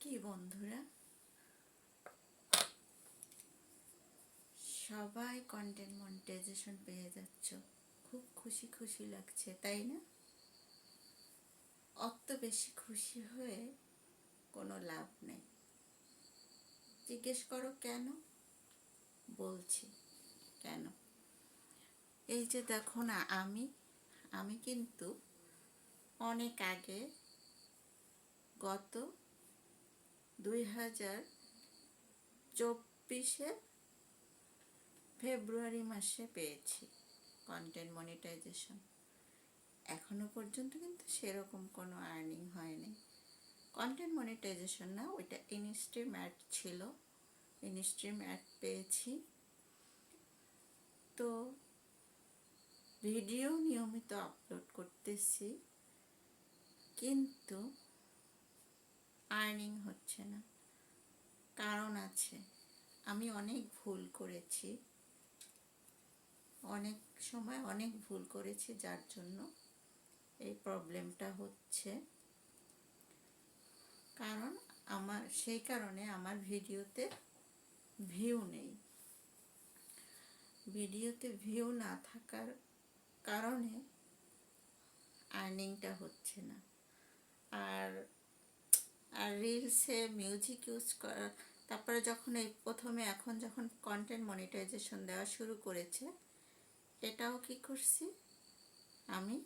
কি বন্ধুরা? সবাই কন্টেন্ট মনিটাইজেশন পেয়ে যাচ্ছ। খুব খুশি খুশি লাগছে, তাই না? অত বেশি খুশি হয়ে কোনো লাভ নেই। জিজ্ঞেস করো কেন? বলছি, কেন? এই যে দেখো না, আমি আমি কিন্তু অনেক আগে গত দুই হাজার চব্বিশে ফেব্রুয়ারি মাসে পেয়েছি কন্টেন্ট মনিটাইজেশন এখনও পর্যন্ত কিন্তু সেরকম কোনো আর্নিং হয়নি। কন্টেন্ট মনিটাইজেশন না, ওইটা ইনস্ট্রিম অ্যাড ছিল। ইনস্ট্রিম অ্যাড পেয়েছি। তো ভিডিও নিয়মিত আপলোড করতেছি। কিন্তু আর্নিং হচ্ছে না। কারণ আছে, আমি অনেক ভুল করেছি। অনেক সময় অনেক ভুল করেছি, যার জন্য এই প্রবলেমটা হচ্ছে। কারণ আমার, সেই কারণে আমার ভিডিওতে ভিউ নেই। ভিডিওতে ভিউ না থাকার কারণে আর্নিংটা হচ্ছে না। আর আর রিলসে মিউজিক ইউজ করা, তারপরে যখন এই প্রথমে এখন যখন কন্টেন্ট মনিটাইজেশন দেওয়া শুরু করেছে, এটাও কি করছি? আমি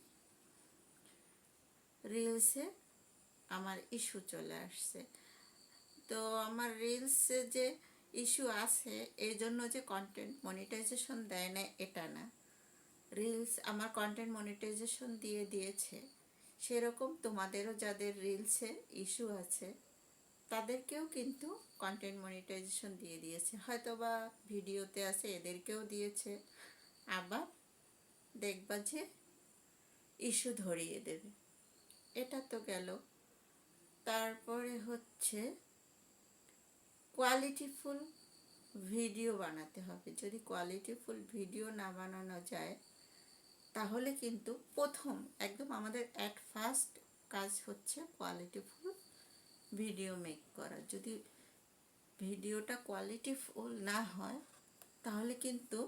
রিলসে আমার ইস্যু চলে আসছে। তো আমার রিলসে যে ইস্যু আছে, এই জন্য যে কন্টেন্ট মনিটাইজেশন দেয় না, এটা না। রিলস আমার কন্টেন্ট মনিটাইজেশন দিয়ে দিয়েছে। সেরকম তোমাদেরও যাদের রিলসে ইস্যু আছে, তাদেরকেও কিন্তু কন্টেন্ট মনিটাইজেশন দিয়ে দিয়েছে। হয়তো বা ভিডিওতে আছে, এদেরকেও দিয়েছে। আবার দেখবা যে ইস্যু ধরিয়ে দেবে। এটা তো গেল। তারপরে হচ্ছে কোয়ালিটিফুল ভিডিও বানাতে হবে। যদি কোয়ালিটিফুল ভিডিও না বানানো যায় তাহলে কিন্তু প্রথম, একদম আমাদের অ্যাট ফার্স্ট কাজ হচ্ছে কোয়ালিটিফুল ভিডিও মেক করা। যদি ভিডিওটা কোয়ালিটিফুল না হয়, তাহলে কিন্তু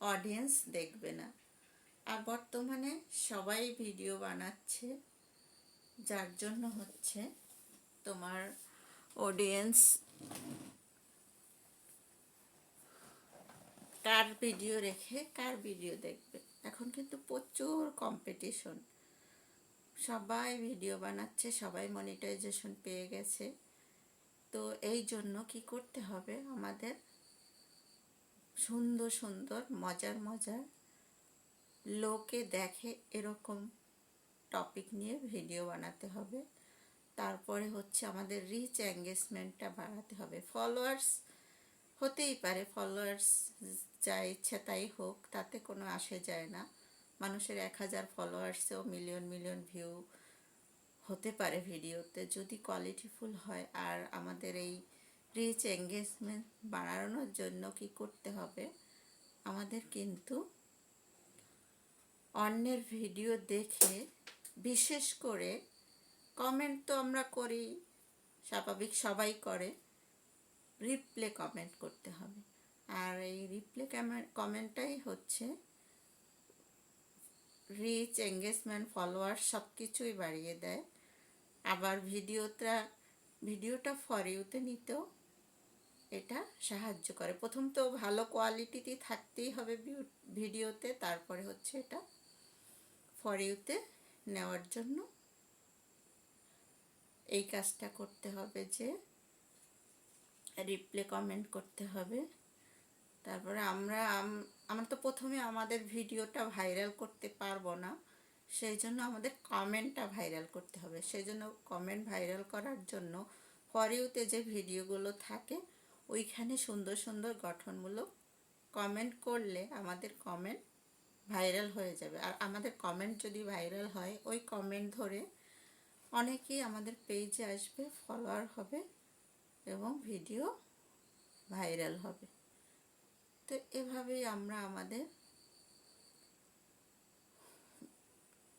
অডিয়েন্স দেখবে না। আর বর্তমানে সবাই ভিডিও বানাচ্ছে, যার জন্য হচ্ছে তোমার অডিয়েন্স কার ভিডিও রেখে কার ভিডিও দেখবে। এখন কিন্তু প্রচুর কম্পিটিশন সবাই ভিডিও বানাচ্ছে, সবাই মনিটাইজেশন পেয়ে গেছে। তো এই জন্য কি করতে হবে আমাদের? সুন্দর সুন্দর, মজার মজার লোকে দেখে এরকম টপিক নিয়ে ভিডিও বানাতে হবে। তারপরে হচ্ছে আমাদের রিচ এঙ্গেজমেন্টটা বাড়াতে হবে। ফলোয়ার্স হতেই পারে ফলোয়ার্স যা ইচ্ছে তাই হোক, তাতে কোনো আসে যায় না। মানুষের এক হাজার ফলোয়ার্সেও মিলিয়ন মিলিয়ন ভিউ হতে পারে ভিডিওতে। যদি কোয়ালিটিফুল হয়, আর আমাদের এই রিচ এঙ্গেজমেন্ট বাড়ানোর জন্য কি করতে হবে? আমাদের কিন্তু অন্যের ভিডিও দেখে, বিশেষ করে কমেন্ট তো আমরা করি, স্বাভাবিক সবাই করে। রিপ্লে কমেন্ট করতে হবে। আর এই রিপ্লে কমেন্টটাই হচ্ছে রিচ এঙ্গেজমেন্ট ফলোয়ার সব কিছুই বাড়িয়ে দেয়। আবার ভিডিওটা ভিডিওটা ফর ইউতে নিতেও এটা সাহায্য করে। প্রথম তো ভালো কোয়ালিটিতে থাকতেই হবে ভিডিওতে, তারপরে হচ্ছে এটা ফর ইউতে নেওয়ার জন্য। এই কাজটা করতে হবে যে রিপ্লে কমেন্ট করতে হবে। তারপরে আমরা আমরা তো প্রথমে আমাদের ভিডিওটা ভাইরাল করতে পারব না। সেই জন্য আমাদের কমেন্টটা ভাইরাল করতে হবে। সেই জন্য কমেন্ট ভাইরাল করার জন্য ইউতে যে ভিডিওগুলো থাকে, ওইখানে সুন্দর সুন্দর গঠনমূলক কমেন্ট করলে আমাদের কমেন্ট ভাইরাল হয়ে যাবে। আর আমাদের কমেন্ট যদি ভাইরাল হয়, ওই কমেন্ট ধরে অনেকেই আমাদের পেজে আসবে ফলোয়ার হবে। এবং ভিডিও ভাইরাল হবে। তো এভাবেই আমরা আমাদের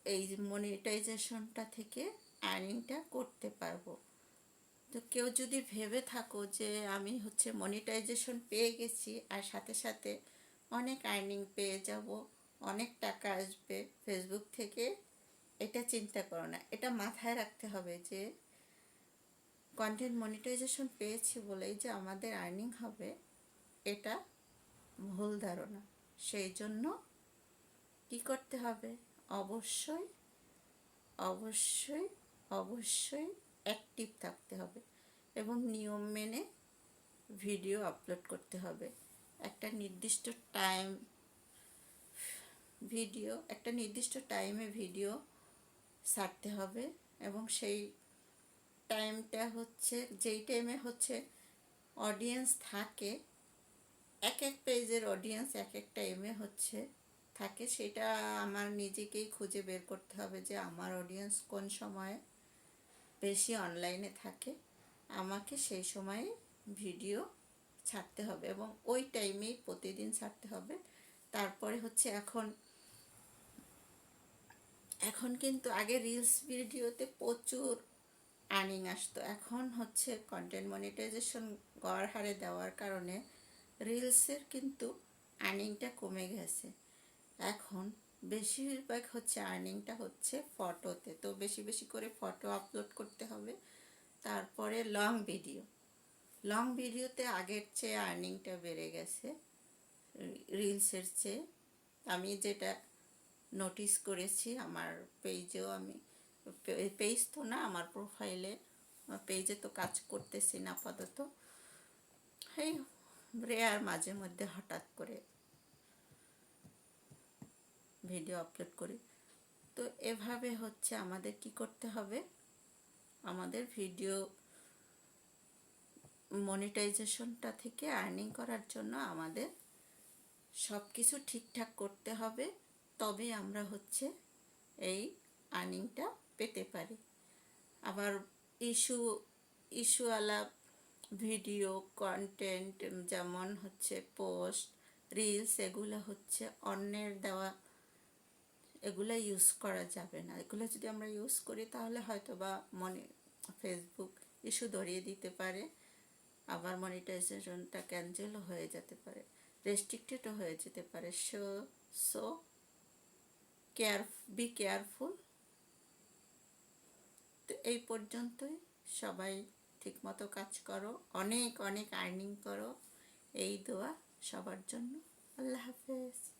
এই মনিটাইজেশনটা থেকে আর্নিংটা করতে পারব। তো কেউ যদি ভেবে থাকো যে আমি হচ্ছে মনিটাইজেশন পেয়ে গেছি আর সাথে সাথে অনেক আর্নিং পেয়ে যাব, অনেক টাকা আসবে ফেসবুক থেকে, এটা চিন্তা করো না। এটা মাথায় রাখতে হবে যে কন্টেন্ট মনিটাইজেশন পেয়েছি বলেই যে আমাদের আর্নিং হবে, এটা ভুল ধারণা। সেই জন্য কী করতে হবে? অবশ্যই অবশ্যই অবশ্যই অ্যাক্টিভ থাকতে হবে এবং নিয়ম মেনে ভিডিও আপলোড করতে হবে। একটা নির্দিষ্ট টাইম ভিডিও একটা নির্দিষ্ট টাইমে ভিডিও ছাড়তে হবে এবং সেই টাইমটা হচ্ছে, যেই টাইমে হচ্ছে অডিয়েন্স থাকে, এক এক পেজের অডিয়েন্স এক এক টাইমে হচ্ছে, থাকে, সেটা আমার নিজেকেই খুঁজে বের করতে হবে যে আমার অডিয়েন্স কোন সময়ে বেশি অনলাইনে থাকে, আমাকে সেই সময়ে ভিডিও ছাড়তে হবে এবং ওই টাইমেই প্রতিদিন ছাড়তে হবে। তারপরে হচ্ছে এখন এখন কিন্তু আগে রিলস ভিডিওতে প্রচুর আর্নিং আসতো এখন হচ্ছে কন্টেন্ট মনিটাইজেশন গড় হারে দেওয়ার কারণে রিলসের কিন্তু আর্নিংটা কমে গেছে। এখন বেশিরভাগ হচ্ছে আর্নিংটা হচ্ছে ফটোতে তো বেশি বেশি করে ফটো আপলোড করতে হবে। তারপরে লং ভিডিও লং ভিডিওতে আগের চেয়ে আর্নিংটা বেড়ে গেছে রিলসের চেয়ে। আমি যেটা নোটিস করেছি, আমার পেজেও আমি পেজ তো না আমার প্রোফাইলে পেজে তো কাজ করতেছি না আপাতত। এই রেয়ার মাঝে মধ্যে হঠাৎ করে ভিডিও আপলোড করি। তো এভাবে হচ্ছে আমাদের কি করতে হবে? আমাদের ভিডিও মনিটাইজেশনটা থেকে আর্নিং করার জন্য আমাদের সব কিছু ঠিকঠাক করতে হবে। তবে আমরা হচ্ছে এই আর্নিংটা পেতে পারি। আবার ইস্যু ইস্যুওয়ালা ভিডিও কন্টেন্ট যেমন হচ্ছে পোস্ট রিলস এগুলো হচ্ছে অন্যের দেওয়া, এগুলো ইউজ করা যাবে না। এগুলো যদি আমরা ইউজ করি তাহলে হয়তো বা মনে ফেসবুক ইস্যু ধরিয়ে দিতে পারে, আবার মনিটাইজেশনটা ক্যান্সেলও হয়ে যেতে পারে রেস্ট্রিক্টেডও হয়ে যেতে পারে। So so care be careful তো এই পর্যন্তই। সবাই ঠিকমতো কাজ করো, অনেক অনেক আর্নিং করো। এই দোয়া সবার জন্য। আল্লাহ হাফেজ।